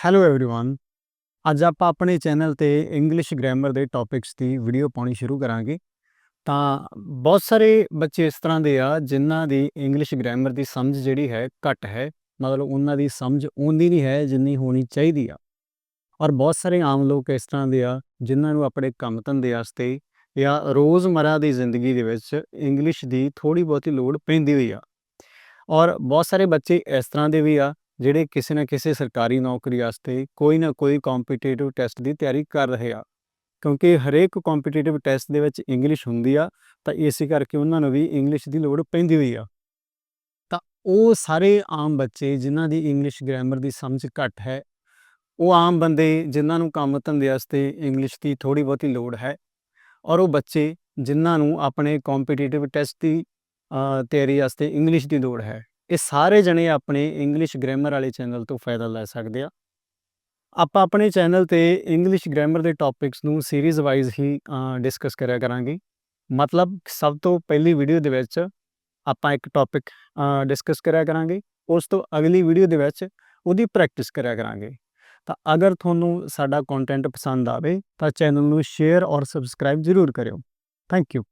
Hello everyone ਅੱਜ ਆਪਾਂ ਆਪਣੇ ਚੈਨਲ ਤੇ ਇੰਗਲਿਸ਼ ਗ੍ਰਾਮਰ ਦੇ ਟੌਪਿਕਸ ਦੀ ਵੀਡੀਓ ਪਾਉਣੀ ਸ਼ੁਰੂ ਕਰਾਂਗੇ ਤਾਂ ਬਹੁਤ ਸਾਰੇ ਬੱਚੇ ਇਸ ਤਰ੍ਹਾਂ ਦੇ ਆ ਜਿਨ੍ਹਾਂ ਦੀ ਇੰਗਲਿਸ਼ ਗ੍ਰਾਮਰ ਦੀ ਸਮਝ ਜਿਹੜੀ ਹੈ ਘੱਟ ਹੈ ਮਤਲਬ ਉਹਨਾਂ ਦੀ ਸਮਝ ਓਨੀ ਨਹੀਂ ਹੈ ਜਿੰਨੀ ਹੋਣੀ ਚਾਹੀਦੀ ਆ ਔਰ ਬਹੁਤ ਸਾਰੇ ਆਮ ਲੋਕ ਇਸ ਤਰ੍ਹਾਂ ਦੇ ਆ ਜਿਨ੍ਹਾਂ ਨੂੰ ਆਪਣੇ ਕੰਮ ਧੰਦੇ ਵਾਸਤੇ ਜਾਂ ਰੋਜ਼ਮਰਾ ਦੀ ਜ਼ਿੰਦਗੀ ਦੇ ਵਿੱਚ ਇੰਗਲਿਸ਼ ਦੀ ਥੋੜੀ ਬਹੁਤੀ ਲੋੜ ਪੈਂਦੀ ਹੋਈ ਆ ਔਰ ਬਹੁਤ ਸਾਰੇ ਬੱਚੇ ਇਸ ਤਰ੍ਹਾਂ ਦੇ ਵੀ ਆ ਜਿਹੜੇ ਕਿਸੇ ਨਾ ਕਿਸੇ ਸਰਕਾਰੀ ਨੌਕਰੀ ਵਾਸਤੇ ਕੋਈ ਨਾ ਕੋਈ ਕੰਪੀਟੀਟਿਵ ਟੈਸਟ ਦੀ ਤਿਆਰੀ ਕਰ ਰਹੇ ਆ। ਕਿਉਂਕਿ ਹਰੇਕ ਕੰਪੀਟੀਟਿਵ ਟੈਸਟ ਦੇ ਵਿੱਚ ਇੰਗਲਿਸ਼ ਹੁੰਦੀ ਆ, ਤਾਂ ਇਸੇ ਕਰਕੇ ਉਹਨਾਂ ਨੂੰ ਵੀ ਇੰਗਲਿਸ਼ ਦੀ ਲੋੜ ਪੈਂਦੀ ਹੋਈ ਆ। ਤਾਂ ਉਹ ਸਾਰੇ ਆਮ ਬੱਚੇ ਜਿਨ੍ਹਾਂ ਦੀ ਇੰਗਲਿਸ਼ ਗ੍ਰਾਮਰ ਦੀ ਸਮਝ ਘੱਟ ਹੈ, ਉਹ ਆਮ ਬੰਦੇ ਜਿਨ੍ਹਾਂ ਨੂੰ ਕੰਮ ਧੰਦੇ ਵਾਸਤੇ ਇੰਗਲਿਸ਼ ਦੀ ਥੋੜੀ ਬਹੁਤੀ ਲੋੜ ਹੈ, ਔਰ ਉਹ ਬੱਚੇ ਜਿਨ੍ਹਾਂ ਨੂੰ ਆਪਣੇ ਕੰਪੀਟੀਟਿਵ ਟੈਸਟ ਦੀ ਤਿਆਰੀ ਵਾਸਤੇ ਇੰਗਲਿਸ਼ ਦੀ ਲੋੜ ਹੈ। ਇਹ ਸਾਰੇ ਜਣੇ ਆਪਣੇ ਇੰਗਲਿਸ਼ ਗ੍ਰਾਮਰ ਵਾਲੇ ਚੈਨਲ ਤੋਂ ਫਾਇਦਾ ਲੈ ਸਕਦੇ ਆ। ਆਪਾਂ ਆਪਣੇ ਚੈਨਲ ਤੇ ਇੰਗਲਿਸ਼ ਗ੍ਰਾਮਰ ਦੇ ਟੌਪਿਕਸ ਨੂੰ ਸੀਰੀਜ਼ ਵਾਈਜ਼ ਹੀ ਡਿਸਕਸ ਕਰਿਆ ਕਰਾਂਗੇ। ਮਤਲਬ ਸਭ ਤੋਂ ਪਹਿਲੀ ਵੀਡੀਓ ਦੇ ਵਿੱਚ ਆਪਾਂ ਇੱਕ ਟੌਪਿਕ ਡਿਸਕਸ ਕਰਿਆ ਕਰਾਂਗੇ। ਉਸ ਤੋਂ ਅਗਲੀ ਵੀਡੀਓ ਦੇ ਵਿੱਚ ਉਹਦੀ ਪ੍ਰੈਕਟਿਸ ਕਰਿਆ ਕਰਾਂਗੇ। ਤਾਂ ਅਗਰ ਤੁਹਾਨੂੰ ਸਾਡਾ ਕੰਟੈਂਟ ਪਸੰਦ ਆਵੇ ਤਾਂ ਚੈਨਲ ਨੂੰ ਸ਼ੇਅਰ ਔਰ ਸਬਸਕ੍ਰਾਈਬ ਜ਼ਰੂਰ ਕਰਿਓ। Thank you